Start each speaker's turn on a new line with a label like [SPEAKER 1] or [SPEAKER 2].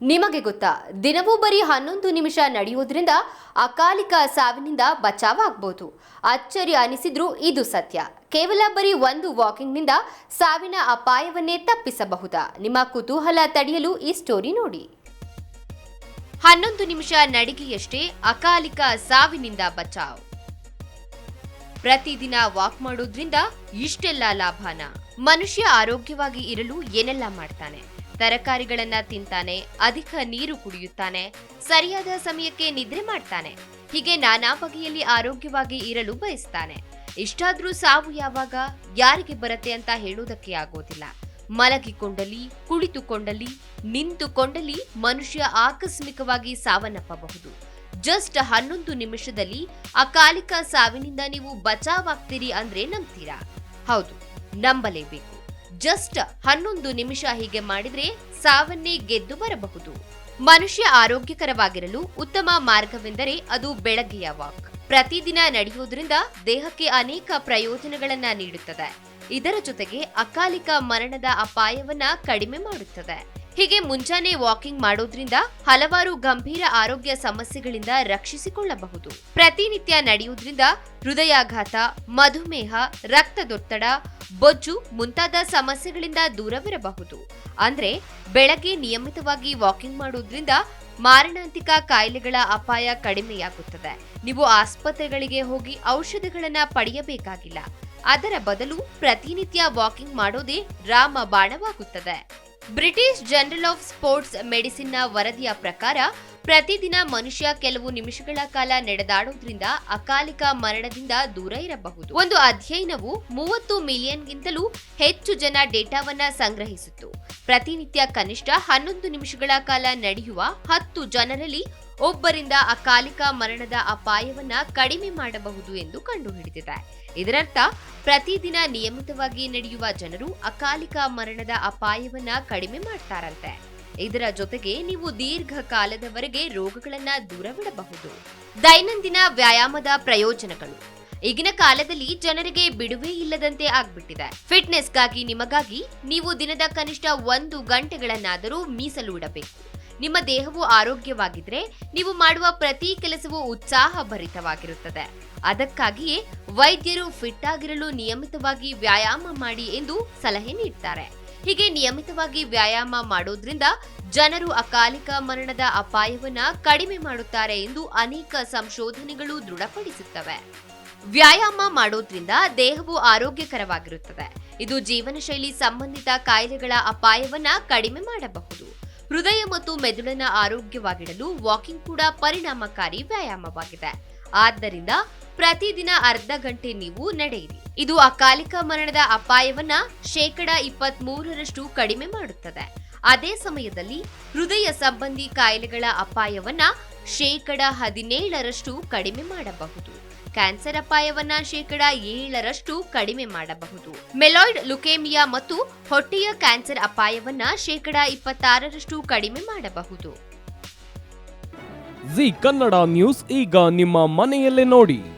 [SPEAKER 1] ನಿಮಗೆ ಗೊತ್ತಾ, ದಿನವೂ ಬರೀ ಹನ್ನೊಂದು ನಿಮಿಷ ನಡೆಯುವುದರಿಂದ ಅಕಾಲಿಕ ಸಾವಿನಿಂದ ಬಚಾವಾಗಬಹುದು ಅಚ್ಚರಿ ಅನಿಸಿದ್ರೂ ಇದು ಸತ್ಯ. ಕೇವಲ ಬರೀ ಒಂದು ವಾಕಿಂಗ್ನಿಂದ ಸಾವಿನ ಅಪಾಯವನ್ನೇ ತಪ್ಪಿಸಬಹುದಾ? ನಿಮ್ಮ ಕುತೂಹಲ ತಡೆಯಲು ಈ ಸ್ಟೋರಿ ನೋಡಿ. ಹನ್ನೊಂದು ನಿಮಿಷ ನಡಿಗೆಯಷ್ಟೇ ಅಕಾಲಿಕ ಸಾವಿನಿಂದ ಬಚಾವ್. ಪ್ರತಿದಿನ ವಾಕ್ ಮಾಡೋದ್ರಿಂದ ಇಷ್ಟೆಲ್ಲ ಲಾಭನ? ಮನುಷ್ಯ ಆರೋಗ್ಯವಾಗಿ ಇರಲು ಏನೆಲ್ಲ ಮಾಡ್ತಾನೆ? ತರಕಾರಿಗಳನ್ನ ತಿಂತಾನೆ, ಅಧಿಕ ನೀರು ಕುಡಿಯುತ್ತಾನೆ, ಸರಿಯಾದ ಸಮಯಕ್ಕೆ ನಿದ್ರೆ ಮಾಡ್ತಾನೆ, ಹೀಗೆ ನಾನಾ ಬಗೆಯಲ್ಲಿ ಆರೋಗ್ಯವಾಗಿ ಇರಲು ಬಯಸ್ತಾನೆ. ಇಷ್ಟಾದ್ರೂ ಸಾವು ಯಾವಾಗ, ಯಾರಿಗೆ ಬರುತ್ತೆ ಅಂತ ಹೇಳುವುದಕ್ಕೆ ಆಗೋದಿಲ್ಲ. ಮಲಗಿಕೊಂಡಲಿ, ಕುಳಿತುಕೊಂಡಲಿ, ನಿಂತುಕೊಂಡಲಿ ಮನುಷ್ಯ ಆಕಸ್ಮಿಕವಾಗಿ ಸಾವನ್ನಪ್ಪಬಹುದು. ಜಸ್ಟ್ ಹನ್ನೊಂದು ನಿಮಿಷದಲ್ಲಿ ಅಕಾಲಿಕ ಸಾವಿನಿಂದ ನೀವು ಬಚಾವಾಗ್ತೀರಿ ಅಂದ್ರೆ ನಂಬ್ತೀರಾ? ಹೌದು, ನಂಬಲೇಬೇಕು. ಜಸ್ಟ್ ಹನ್ನೊಂದು ನಿಮಿಷ ಹೀಗೆ ಮಾಡಿದ್ರೆ ಸಾವನ್ನೇ ಗೆದ್ದು ಬರಬಹುದು. ಮನುಷ್ಯ ಆರೋಗ್ಯಕರವಾಗಿರಲು ಉತ್ತಮ ಮಾರ್ಗವೆಂದರೆ ಅದು ಬೆಳಗ್ಗೆಯ ವಾಕ್. ಪ್ರತಿದಿನ ನಡೆಯುವುದರಿಂದ ದೇಹಕ್ಕೆ ಅನೇಕ ಪ್ರಯೋಜನಗಳನ್ನ ನೀಡುತ್ತದೆ. ಇದರ ಜೊತೆಗೆ ಅಕಾಲಿಕ ಮರಣದ ಅಪಾಯವನ್ನ ಕಡಿಮೆ ಮಾಡುತ್ತದೆ. ಹೀಗೆ ಮುಂಜಾನೆ ವಾಕಿಂಗ್ ಮಾಡೋದ್ರಿಂದ ಹಲವಾರು ಗಂಭೀರ ಆರೋಗ್ಯ ಸಮಸ್ಯೆಗಳಿಂದ ರಕ್ಷಿಸಿಕೊಳ್ಳಬಹುದು. ಪ್ರತಿನಿತ್ಯ ನಡೆಯುವುದರಿಂದ ಹೃದಯಾಘಾತ, ಮಧುಮೇಹ, ರಕ್ತದೊತ್ತಡ ಬೊಜ್ಜು ಮುಂತಾದ ಸಮಸ್ಯೆಗಳಿಂದ ದೂರವಿರಬಹುದು. ಅಂದ್ರೆ ಬೆಳಗ್ಗೆ ನಿಯಮಿತವಾಗಿ ವಾಕಿಂಗ್ ಮಾಡುವುದರಿಂದ ಮಾರಣಾಂತಿಕ ಕಾಯಿಲೆಗಳ ಅಪಾಯ ಕಡಿಮೆಯಾಗುತ್ತದೆ. ನೀವು ಆಸ್ಪತ್ರೆಗಳಿಗೆ ಹೋಗಿ ಔಷಧಿಗಳನ್ನ ಪಡೆಯಬೇಕಾಗಿಲ್ಲ. ಅದರ ಬದಲು ಪ್ರತಿನಿತ್ಯ ವಾಕಿಂಗ್ ಮಾಡೋದೇ ರಾಮ ಬಾಣವಾಗುತ್ತದೆ ಬ್ರಿಟಿಷ್ ಜರ್ನಲ್ ಆಫ್ ಸ್ಪೋರ್ಟ್ಸ್ ಮೆಡಿಸಿನ್ನ ವರದಿಯ ಪ್ರಕಾರ ಪ್ರತಿದಿನ ಮನುಷ್ಯ ಕೆಲವು ನಿಮಿಷಗಳ ಕಾಲ ನಡೆದಾಡೋದ್ರಿಂದ ಅಕಾಲಿಕ ಮರಣದಿಂದ ದೂರ ಇರಬಹುದು. ಒಂದು ಅಧ್ಯಯನವು ಮೂವತ್ತು ಮಿಲಿಯನ್ಗಿಂತಲೂ ಹೆಚ್ಚು ಜನ ಡೇಟಾವನ್ನ ಸಂಗ್ರಹಿಸಿತ್ತು. ಪ್ರತಿನಿತ್ಯ ಕನಿಷ್ಠ ಹನ್ನೊಂದು ನಿಮಿಷಗಳ ಕಾಲ ನಡೆಯುವ ಹತ್ತು ಜನರಲ್ಲಿ ಒಬ್ಬರಿಂದ ಅಕಾಲಿಕ ಮರಣದ ಅಪಾಯವನ್ನ ಕಡಿಮೆ ಮಾಡಬಹುದು ಎಂದು ಕಂಡುಹಿಡಿದಿದೆ. ಇದರರ್ಥ, ಪ್ರತಿದಿನ ನಿಯಮಿತವಾಗಿ ನಡೆಯುವ ಜನರು ಅಕಾಲಿಕ ಮರಣದ ಅಪಾಯವನ್ನ ಕಡಿಮೆ ಮಾಡ್ತಾರಂತೆ. ಇದರ ಜೊತೆಗೆ ನೀವು ದೀರ್ಘ ಕಾಲದವರೆಗೆ ರೋಗಗಳನ್ನ ದೂರವಿಡಬಹುದು. ದೈನಂದಿನ ವ್ಯಾಯಾಮದ ಪ್ರಯೋಜನಗಳು. ಈಗಿನ ಕಾಲದಲ್ಲಿ ಜನರಿಗೆ ಬಿಡುವೇ ಇಲ್ಲದಂತೆ ಆಗ್ಬಿಟ್ಟಿದೆ. ಫಿಟ್ನೆಸ್ಗಾಗಿ ನಿಮಗಾಗಿ ನೀವು ದಿನದ ಕನಿಷ್ಠ ಒಂದು ಗಂಟೆಗಳನ್ನಾದರೂ ಮೀಸಲು ಇಡಬೇಕು. ನಿಮ್ಮ ದೇಹವು ಆರೋಗ್ಯವಾಗಿದ್ರೆ ನೀವು ಮಾಡುವ ಪ್ರತಿ ಕೆಲಸವೂ ಉತ್ಸಾಹಭರಿತವಾಗಿರುತ್ತದೆ. ಅದಕ್ಕಾಗಿಯೇ ವೈದ್ಯರು ಫಿಟ್ ಆಗಿರಲು ನಿಯಮಿತವಾಗಿ ವ್ಯಾಯಾಮ ಮಾಡಿ ಎಂದು ಸಲಹೆ ನೀಡ್ತಾರೆ. ಹೀಗೆ ನಿಯಮಿತವಾಗಿ ವ್ಯಾಯಾಮ ಮಾಡೋದ್ರಿಂದ ಜನರು ಅಕಾಲಿಕ ಮರಣದ ಅಪಾಯವನ್ನು ಕಡಿಮೆ ಮಾಡುತ್ತಾರೆ ಎಂದು ಅನೇಕ ಸಂಶೋಧನೆಗಳು ದೃಢಪಡಿಸುತ್ತವೆ. ವ್ಯಾಯಾಮ ಮಾಡೋದ್ರಿಂದ ದೇಹವು ಆರೋಗ್ಯಕರವಾಗಿರುತ್ತದೆ. ಇದು ಜೀವನ ಶೈಲಿ ಸಂಬಂಧಿತ ಕಾಯಿಲೆಗಳ ಅಪಾಯವನ್ನ ಕಡಿಮೆ ಮಾಡಬಹುದು. ಹೃದಯ ಮತ್ತು ಮೆದುಳನ್ನ ಆರೋಗ್ಯವಾಗಿಡಲು ವಾಕಿಂಗ್ ಕೂಡ ಪರಿಣಾಮಕಾರಿ ವ್ಯಾಯಾಮವಾಗಿದೆ. ಆದ್ದರಿಂದ ಪ್ರತಿದಿನ ಅರ್ಧ ಗಂಟೆ ನೀವು ನಡೆಯಿರಿ. ಇದು ಅಕಾಲಿಕ ಮರಣದ ಅಪಾಯವನ್ನ ಶೇಕಡ ಇಪ್ಪತ್ತ್ ಮೂರರಷ್ಟು ಕಡಿಮೆ ಮಾಡುತ್ತದೆ. ಅದೇ ಸಮಯದಲ್ಲಿ ಹೃದಯ ಸಂಬಂಧಿ ಕಾಯಿಲೆಗಳ ಅಪಾಯವನ್ನ ಶೇಕಡ ಹದಿನೇಳರಷ್ಟು ಕಡಿಮೆ ಮಾಡಬಹುದು. ಕ್ಯಾನ್ಸರ್ ಅಪಾಯವನ್ನ ಶೇಕಡ ಏಳರಷ್ಟು ಕಡಿಮೆ ಮಾಡಬಹುದು. ಮೆಲಾಯ್ಡ್, ಲುಕೇಮಿಯಾ ಮತ್ತು ಹೊಟ್ಟೆಯ ಕ್ಯಾನ್ಸರ್ ಅಪಾಯವನ್ನ ಶೇಕಡ ಇಪ್ಪತ್ತಾರರಷ್ಟು ಕಡಿಮೆ ಮಾಡಬಹುದು.
[SPEAKER 2] ಜಿ ಕನ್ನಡ ನ್ಯೂಸ್ ಈಗ ನಿಮ್ಮ ಮನೆಯಲ್ಲೇ ನೋಡಿ.